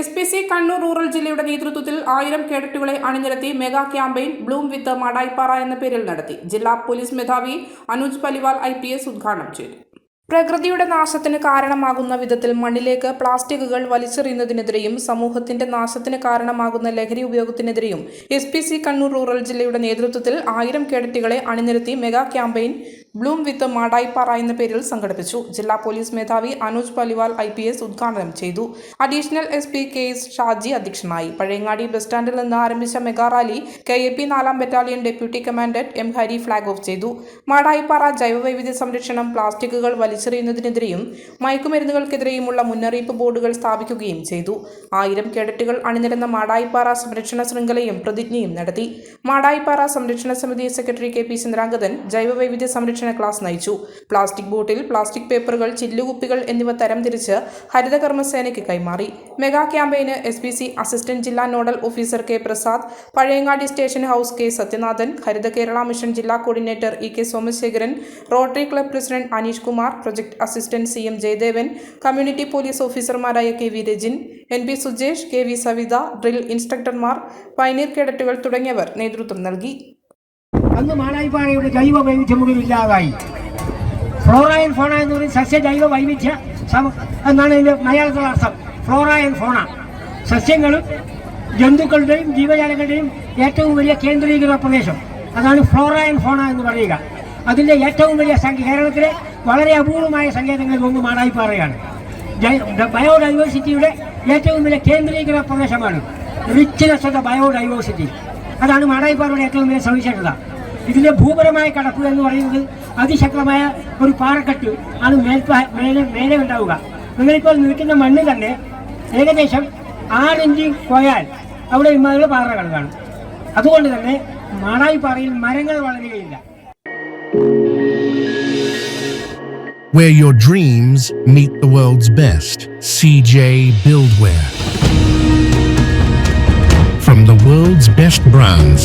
S P C Kannur rural ജില്ലയുടെ നേതൃത്വത്തിൽ ആയിരം കേഡറ്റുകളെ അണിനിരത്തി mega campaign bloom with Madayippara എന്ന പേരിൽ നടത്തി. ജില്ലാ പോലീസ് മേധാവി Anuj Paliwal I P S ഉദ്ഘാടനം ചെയ്തു. പ്രകൃതിയുടെ നാശത്തിന് കാരണമാകുന്ന വിധത്തിൽ മണ്ണിലേക്ക് പ്ലാസ്റ്റിക്കുകൾ വലിച്ചെറിയുന്നതിനെതിരെയും സമൂഹത്തിന്റെ നാശത്തിന് കാരണമാകുന്ന ലഹരി ഉപയോഗത്തിനെതിരെയും S P C Kannur rural ജില്ലയുടെ നേതൃത്വത്തിൽ ആയിരം കേഡറ്റുകളെ അണിനിരത്തി mega campaign bloom with Madayippara എന്ന പേരിൽ സംഘടിപ്പിച്ചു. ജില്ലാ പോലീസ് മേധാവി Anuj Paliwal I P S ഉദ്ഘാടനം ചെയ്തു. Additional S P K S Shaji അധ്യക്ഷനായി. പഴയങ്ങാടി ബസ് സ്റ്റാൻഡിൽ നിന്ന് ആരംഭിച്ച mega rally K A P നാലാം battalion deputy commandant M Hari flag off ചെയ്തു. മാടായിപ്പാറ ജൈവവൈവിധ്യ സംരക്ഷണം പ്ലാസ്റ്റിക്കുകൾ വലിച്ചെറിയുന്നതിനെതിരെയും മയക്കുമരുന്നുകൾക്കെതിരെയുമുള്ള മുന്നറിയിപ്പ് ബോർഡുകൾ സ്ഥാപിക്കുകയും ചെയ്തു. ആയിരം കേഡറ്റുകൾ അണിനിരന്ന മാടായിപ്പാറ സംരക്ഷണ ശൃംഖലയും പ്രതിജ്ഞയും നടത്തി. മാടായിപ്പാറ സംരക്ഷണ സമിതി സെക്രട്ടറി കെ പി ചന്ദ്രാംഗതൻ ജൈവവൈവിധ്യ സംരക്ഷണ ക്ലാസ് നയിച്ചു. പ്ലാസ്റ്റിക് ബോട്ടിൽ പ്ലാസ്റ്റിക് പേപ്പറുകൾ ചില്ലുകുപ്പികൾ എന്നിവ തരംതിരിച്ച് ഹരിതകർമ്മസേനയ്ക്ക് കൈമാറി. മെഗാ ക്യാമ്പയിന് എസ് പി സി അസിസ്റ്റന്റ് ജില്ലാ nodal officer K Prasad Pazhayangadi station house K Sathyanathan Haritha Kerala mission ജില്ലാ coordinator E K Somasekharan rotary club president Aneesh Kumar project assistant C M Jayadevan community police ഓഫീസർമാരായ K V Rajin N P Sujesh K V Savitha drill ഇൻസ്ട്രക്ടർമാർ pioneer കേഡറ്റുകൾ തുടങ്ങിയവർ നേതൃത്വം നൽകി. അന്ന് മാളായിപ്പാറയുടെ ജൈവ വൈവിധ്യം മുഴുവൻ ഇല്ലാതായി. ഫ്ലോറ ആൻഡ് ഫോണ എന്ന് പറയും സസ്യ ജൈവ വൈവിധ്യ എന്നാണ് ഇതിന്റെ മലയാളത്തിലെ അർത്ഥം ഫ്ലോറ ആൻഡ് ഫോണ സസ്യങ്ങളും ജന്തുക്കളുടെയും ജീവജാലങ്ങളുടെയും ഏറ്റവും വലിയ കേന്ദ്രീകൃത പ്രദേശം. അതാണ് ഫ്ലോറ ആൻഡ് ഫോണ എന്ന് പറയുക. അതിന്റെ ഏറ്റവും വലിയ സംഖ്യ കേരളത്തിലെ വളരെ അപൂർവമായ സങ്കേതങ്ങളിൽ ഒന്ന് മാടായിപ്പാറയാണ് ബയോഡൈവേഴ്സിറ്റിയുടെ ഏറ്റവും വലിയ കേന്ദ്രീകൃത പ്രദേശമാണ്. Richness of biodiversity. അതാണ് മാടായിപ്പാറയുടെ ഏറ്റവും വലിയ സവിശേഷത. ഇതിന്റെ ഭൂപരമായ കടപ്പ് എന്ന് പറയുന്നത് അതിശക്തമായ ഒരു പാറക്കെട്ട് ആണ് മേൽപ്പ മേലെ മേലെ ഉണ്ടാവുക നിങ്ങളിപ്പോൾ നിൽക്കുന്ന മണ്ണ് തന്നെ ഏകദേശം ആറിഞ്ച് പോയാൽ അവിടെ ഇമ്മാതിരി പാറകൾ കാണും അതുകൊണ്ട് തന്നെ മാടായിപ്പാറയിൽ മരങ്ങൾ വളരുകയില്ല Where your dreams meet the world's best. CJ Buildware. From the world's best brands